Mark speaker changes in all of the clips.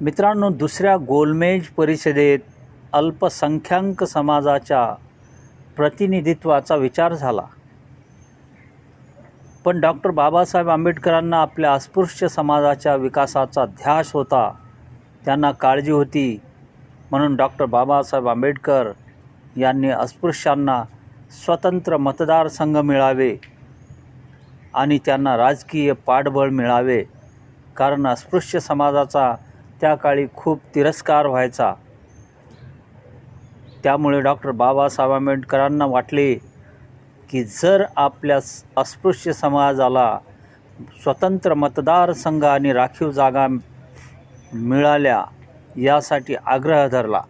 Speaker 1: मित्रांनो दुसऱ्या गोलमेज परिषदेत अल्पसंख्याक समाजाच्या प्रतिनिधित्वाचा विचार झाला. पण डॉक्टर बाबासाहेब आंबेडकरांना आपल्या अस्पृश्य समाजाच्या विकासाचा ध्यास होता त्यांना काळजी होती म्हणून डॉक्टर बाबासाहेब आंबेडकर यांनी अस्पृश्यांना स्वतंत्र मतदारसंघ मिळावे आणि त्यांना राजकीय पाठबळ मिळावे. कारण अस्पृश्य समाजाचा त्या काळी खूप तिरस्कार व्हायचा. त्यामुळे डॉक्टर बाबासाहेब आंबेडकरांना वाटले की जर आपल्या अस्पृश्य समाजाला स्वतंत्र मतदारसंघ आणि राखीव जागा मिळाल्या यासाठी आग्रह धरला.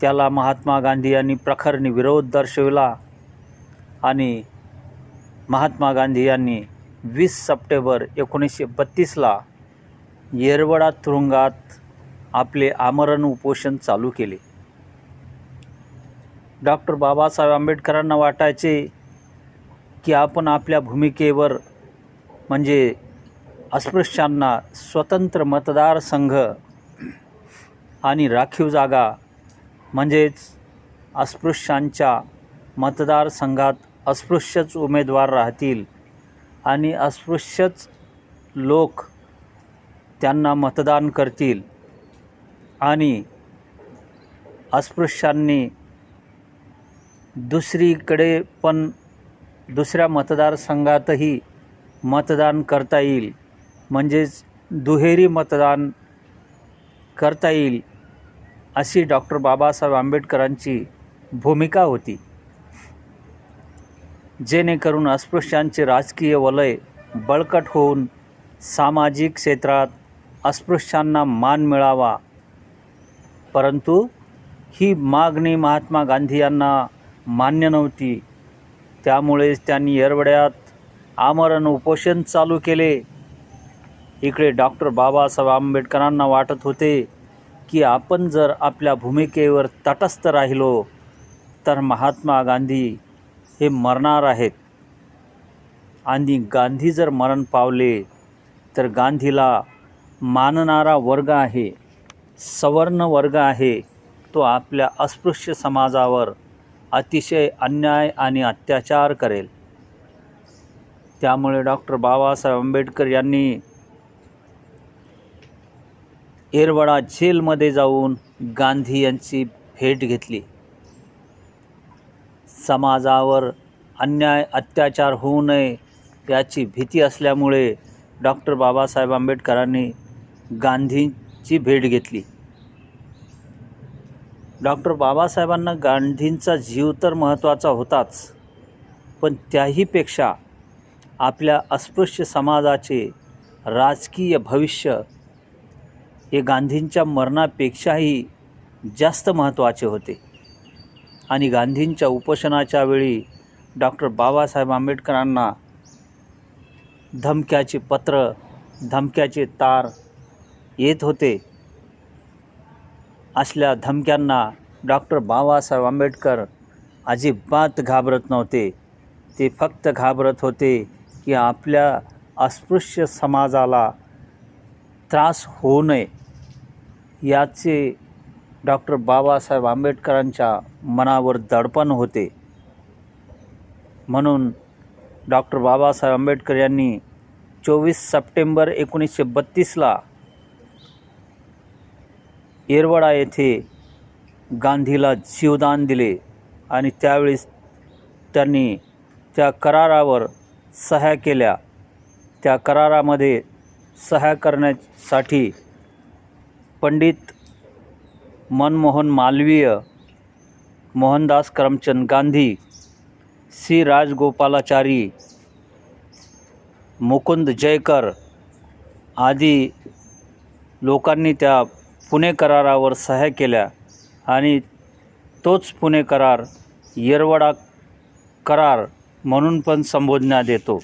Speaker 1: त्याला महात्मा गांधी यांनी प्रखरने विरोध दर्शविला आणि महात्मा गांधी यांनी वीस सप्टेंबर एकोणीसशे बत्तीसला येरवडा तुरुंगात आपले आमरण उपोषण चालू केले. डॉक्टर बाबासाहेब आंबेडकरांना वाटायचे की आपण आपल्या भूमिकेवर म्हणजे अस्पृश्यांना स्वतंत्र मतदारसंघ आणि राखीव जागा म्हणजेच अस्पृश्यांच्या मतदारसंघात अस्पृश्यच उमेदवार राहतील आणि अस्पृश्यच लोक त्यांना मतदान करतील. आणि अस्पृश्यांनी दुसरीकडे पण दुसऱ्या मतदारसंघातही मतदान करता येईल. म्हणजेच दुहेरी मतदान करता येईल अशी डॉक्टर बाबासाहेब आंबेडकरांची भूमिका होती. जेणेकरून अस्पृश्यांचे राजकीय वलय बळकट होऊन सामाजिक क्षेत्रात अस्पृश्यांना मान मिळावा. परंतु ही मागणी महात्मा गांधी यांना मान्य नव्हती. त्यामुळेच त्यांनी येरवड्यात आमरण उपोषण चालू केले. इकडे डॉक्टर बाबासाहेब आंबेडकरांना वाटत होते की आपण जर आपल्या भूमिकेवर तटस्थ राहिलो तर महात्मा गांधी हे मरणार आहेत. आणि गांधी जर मरण पावले तर गांधीला मानणारा वर्ग आहे सवर्ण वर्ग आहे तो आपल्या अस्पृश्य समाजावर अतिशय अन्याय आणि अत्याचार करेल. त्यामुळे डॉक्टर बाबासाहेब आंबेडकर यांनी येरवडा जेलमध्ये जाऊन गांधी यांची भेट घेतली. समाजावर अन्याय अत्याचार होऊ नये याची भीती असल्यामुळे डॉक्टर बाबासाहेब आंबेडकरांनी गांधींची भेट घेतली. डॉक्टर बाबासाहेबांना गांधींचा जीव तर महत्त्वाचा होताच पण त्याहीपेक्षा आपल्या अस्पृश्य समाजाचे राजकीय भविष्य हे गांधींच्या मरणापेक्षाही जास्त महत्त्वाचे होते. आणि गांधींच्या उपोषणाच्या वेळी डॉक्टर बाबासाहेब आंबेडकरांना धमक्याचे पत्र धमक्याचे तार येत होते. असल्या धमक्यांना डॉक्टर बाबासाहेब आंबेडकर अजिबात घाबरत नव्हते. ते फक्त घाबरत होते की आपल्या अस्पृश्य समाजाला त्रास होऊ नये याचे डॉक्टर बाबासाहेब आंबेडकरांच्या मनावर दडपण होते. म्हणून डॉक्टर बाबासाहेब आंबेडकर यांनी चोवीस सप्टेंबर एकोणीसशे बत्तीसला येरवडा येथे गांधीला जीवदान दिले आणि त्यावेळेस त्यांनी त्या करारावर सह्या केल्या. त्या करारामध्ये सह्या करण्यासाठी पंडित मनमोहन मालवीय मोहनदास करमचंद गांधी सी राजगोपालाचारी मुकुंद जयकर आदी लोकांनी त्या पुणे करारावर सह्या केल्या आणि तोच पुणे करार येरवडा करार म्हणून पण संबोधण्यात येतो.